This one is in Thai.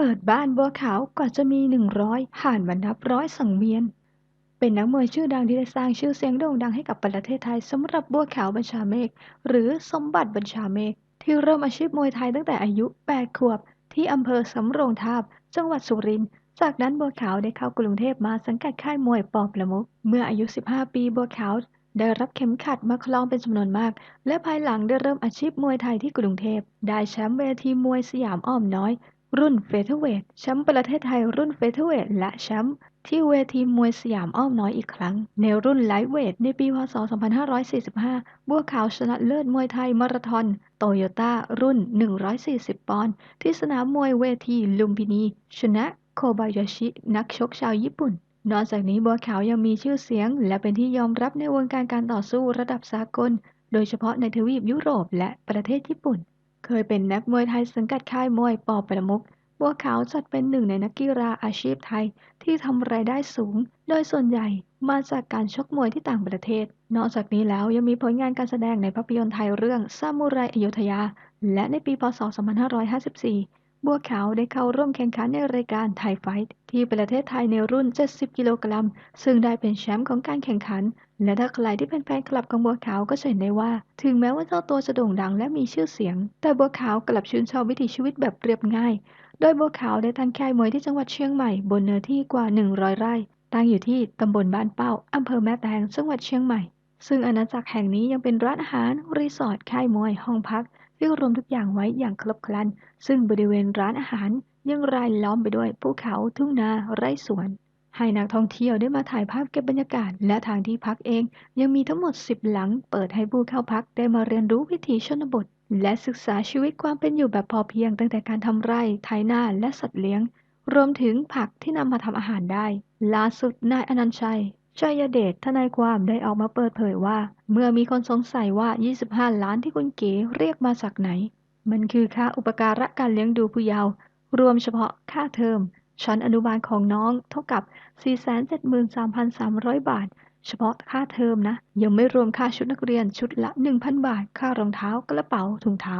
เปิดบ้านบัวขาวกว่าจะมีหนึ่งร้อยผ่านมานับร้อยสังเวียน เป็นนักมวยชื่อดังที่ได้สร้างชื่อเสียงโด่งดังให้กับประเทศไทยสำหรับบัวขาวบัญชาเมฆหรือสมบัติบัญชาเมฆที่เริ่มอาชีพมวยไทยตั้งแต่อายุ 8 ขวบ ที่อำเภอสำโรงทาบ จังหวัดสุรินทร์จากนั้นบัวขาวได้เข้ากรุงเทพมาสังกัดค่ายมวยปอประมุขเมื่ออายุ 15 ปีบัวขาวได้รับเข็มขัดมาคล้องเป็นจำนวนมาก และภายหลังได้เริ่มอาชีพมวยไทยที่กรุงเทพ ได้แชมป์เวทีมวยสยามอ้อมน้อย รุ่นเฟเธอร์เวทแชมป์ประเทศไทยรุ่นเฟเธอร์เวทและแชมป์ที่เวทีมวยสยามอ้อมน้อยอีกครั้ง ในรุ่นไลท์เวทในปี พศ 2545 บัวขาวชนะเลิศมวยไทยมาราธอนโตโยต้ารุ่น 140 ปอนด์ที่สนามมวยเวทีลุมพินี ชนะโคบายาชิ นักชกชาวญี่ปุ่น นอกจากนี้บัวขาวยังมีชื่อเสียง และเป็นที่ยอมรับในวงการการต่อสู้ระดับสากล โดยเฉพาะในทวีปยุโรปและประเทศญี่ปุ่น เคยเป็นนักมวยไทยสังกัดค่ายมวยปอประมุกบัวขาวจัดเป็นหนึ่งในนักกีฬาอาชีพไทยที่ทำรายได้สูง โดยส่วนใหญ่มาจากการชกมวยที่ต่างประเทศ นอกจากนี้แล้วยังมีผลงานการแสดงในภาพยนตร์ไทยเรื่องซามูไรอยุธยา และในปี พศ 2554 บัวขาวได้เข้าร่วมแข่งขันในรายการไทยไฟท์ที่ประเทศไทยในรุ่น 70 กิโลกรัม ซึ่งได้เป็นแชมป์ของการแข่งขัน และถ้าใครที่เป็นแฟนคลับของบัวขาวก็จะเห็นได้ว่า ถึงแม้ว่าเจ้าตัวจะโด่งดังและมีชื่อเสียง แต่บัวขาวกลับชื่นชอบวิถีชีวิตแบบเรียบง่าย โดยบัวขาวได้ตั้งค่ายมวยที่จังหวัดเชียงใหม่บนเนื้อที่กว่า 100 ไร่ ตั้งอยู่ที่ตำบลบ้านเป้าอำเภอแม่แตงจังหวัดเชียงใหม่ ซึ่งอาณาจักรแห่งนี้ยังเป็นร้านอาหาร รีสอร์ท ค่ายมวย ห้องพักที่รวมทุกอย่างไว้อย่างครบครัน ซึ่งบริเวณร้านอาหารยังรายล้อมไปด้วยภูเขา ทุ่งนา ไร่สวน ให้นักท่องเที่ยวได้มาถ่ายภาพเก็บบรรยากาศ และทางที่พักเอง ยังมีทั้งหมด 10 หลัง เปิดให้ผู้เข้าพักได้มาเรียนรู้วิถีชนบท และศึกษาชีวิตความเป็นอยู่แบบพอเพียงตั้งแต่การทำไร่ไถนาและสัตว์เลี้ยง รวมถึงผักที่นำมาทำอาหารได้ล่าสุดนายอนันต์ชัย ชัยเดช ทนายความได้ออกมาเปิดเผยว่า เมื่อมีคนสงสัยว่า 25 ล้านที่คุณเก๋เรียกมาจากไหน มันคือค่าอุปการะการเลี้ยงดูผู้เยาว์รวมเฉพาะค่าเทอม ชั้นอนุบาลของน้องเท่ากับ 473,300 บาท เฉพาะค่าเทอมนะ ยังไม่รวมค่าชุดนักเรียนชุดละ 1,000 บาท ค่ารองเท้ากระเป๋าถุงเท้า